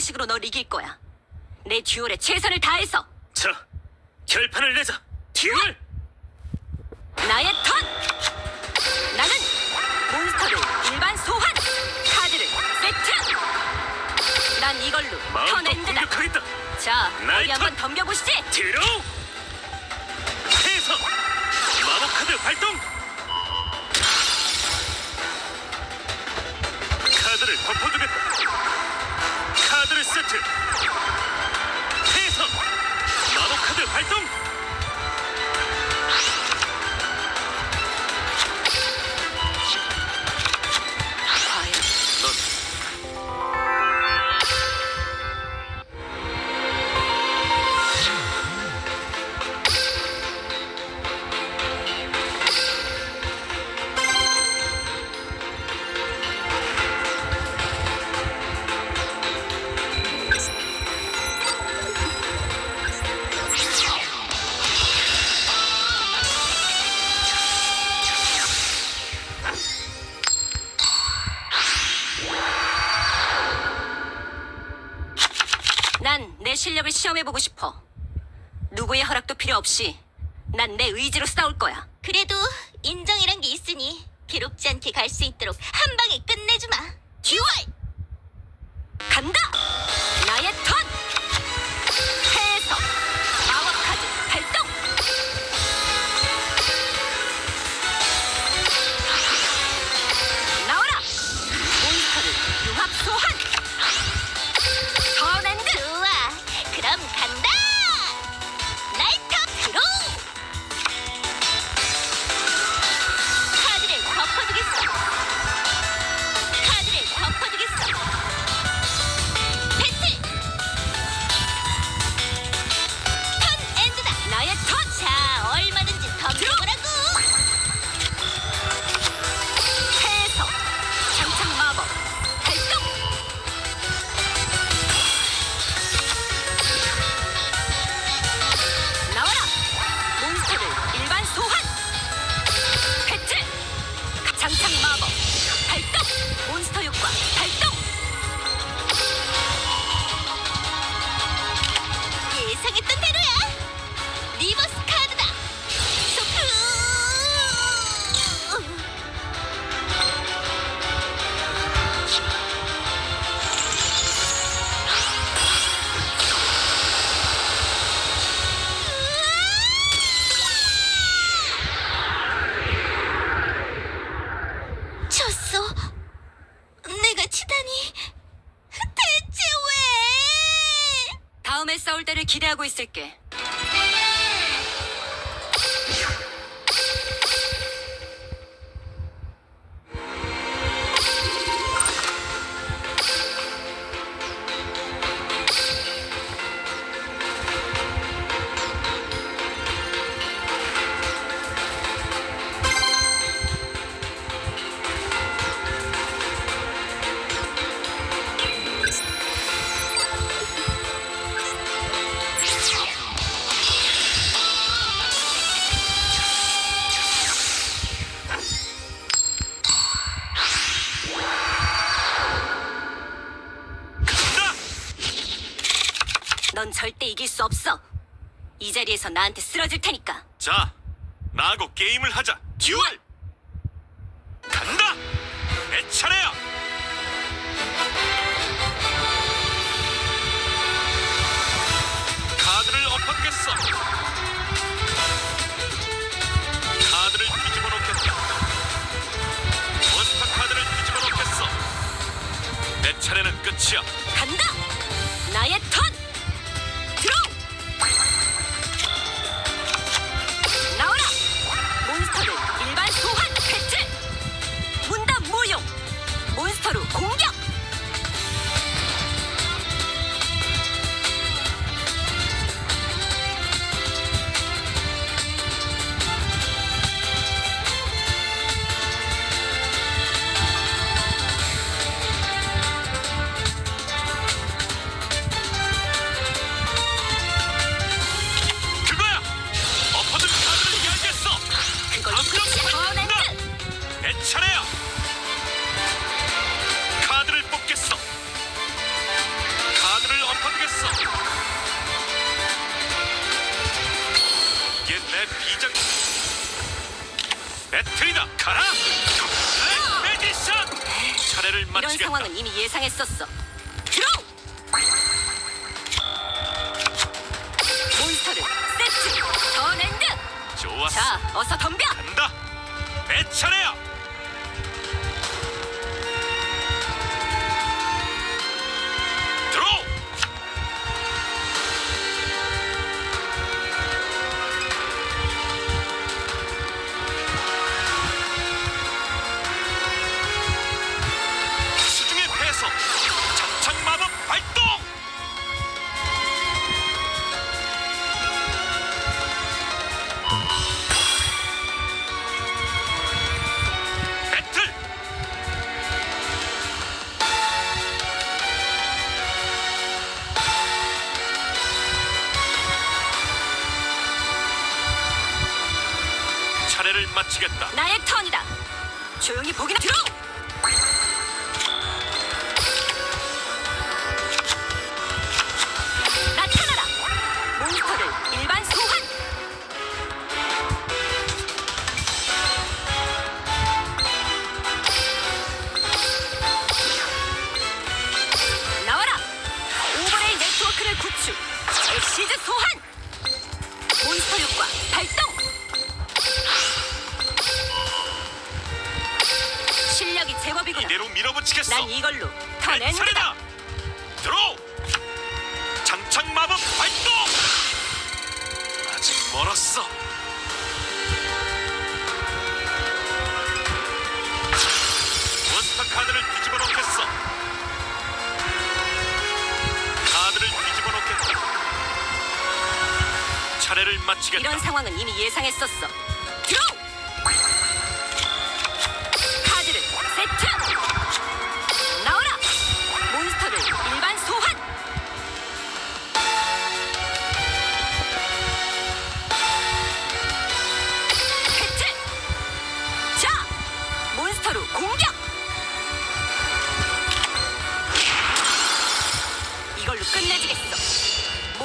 방식으로 널 이길 거야. 내 듀얼에 최선을 다해서 자, 결판을 내자. 듀얼! 나의 턴! 나는 몬스터를 일반 소환! 카드를 세트! 난 이걸로 마음껏 턴엔드다! 공격하겠다. 자, 나의 어디 한번 턴! 덤벼보시지! 뒤로! 해서! 마법 카드 발동! 카드를 덮어주겠다. 카 누구의 허락도 필요 없이 난 내 의지로 싸울 거야. 그래도 인정이란 게 있으니 괴롭지 않게 갈 수 있도록 한 방에 끝내주마. 듀얼! 간다! 나의 턴! 다음에 싸울 때를 기대하고 있을게. 넌 절대 이길 수 없어. 이 자리에서 나한테 쓰러질 테니까. 자, 나하고 게임을 하자. 듀얼! 간다! 내 차례야! 내 비장 배틀이다 가라 내 매디션 차례를 이런 마치겠다 상황은 이미 예상했었어. 드로우! 몬스터를 세트! 턴엔드! 좋았어 자, 어서 덤벼! 간다 내 차례야 차례를 마치겠다 나의 턴이다. 조용히 보기나 드로우! 나타나라! 몬스터를 일반 소환! 나와라! 오버레이 네트워크를 구축! 엑시즈 소환! 몬스터 효과 발동! 밀어붙이겠어. 난 이걸로 내 턴엔드다. 차례다. 들어. 장창 마법 발동. 아직 멀었어. 몬스터 카드를 뒤집어 놓겠어. 카드를 뒤집어 놓겠다. 차례를 마치겠다. 이런 상황은 이미 예상했었어.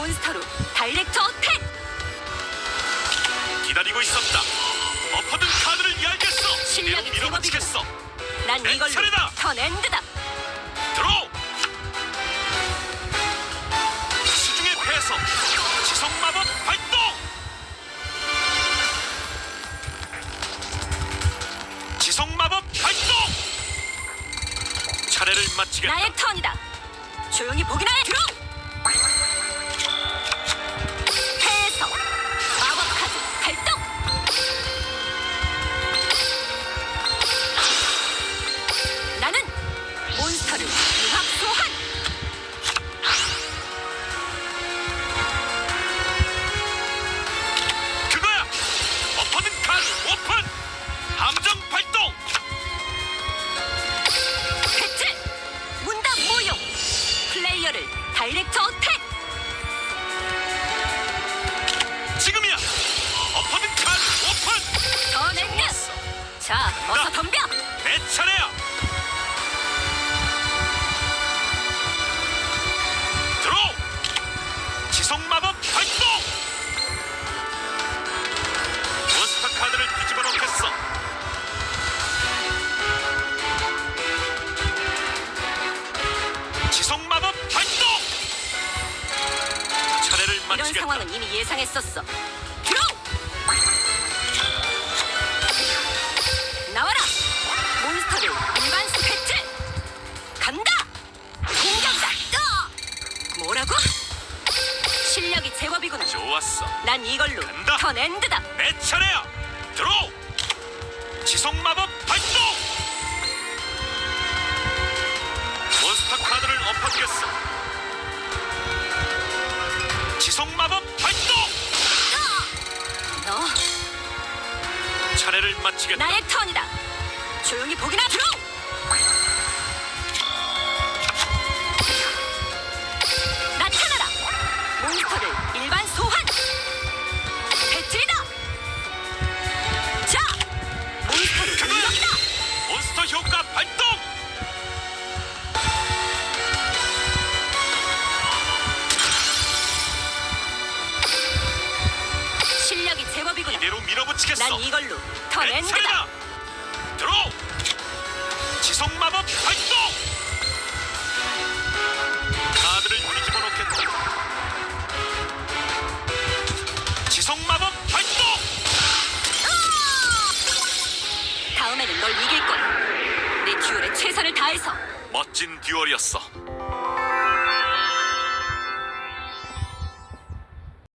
몬스터로 다이렉트 어택! 기다리고 있었다 엎어둔 카드를 이야기했어 실력이 밀어붙이겠어 난 내 이걸로 차례다. 턴 엔드다. 들어 수중의 패서 지속 마법 발동 지속 마법 발동 차례를 마치겠다 나의 턴이다. 조용히 보기나 해. 들어. 다이렉트 어택. 지금이야 엎어둔 카드 오픈 턴엔드. 좋았어 자, 어서 나. 덤벼. 내 차례야 예상했었어. 드로우! 나와라! 몬스터를 일반 수 배틀! 간다! 공격다! 떠! 뭐라고? 실력이 제법이구나. 좋았어 난 이걸로 간다. 턴 엔드다. 내 차례야 들어 지속 마 차례를 마치겠다 나의 턴이다. 조용히 보기나 들어! 차례다. 들어. 지속 마법 발동. 카드를 뒤집어 놓겠다. 지속 마법 발동. 다음에는 널 이길 거야. 내 듀얼에 최선을 다해서 멋진 듀얼이었어.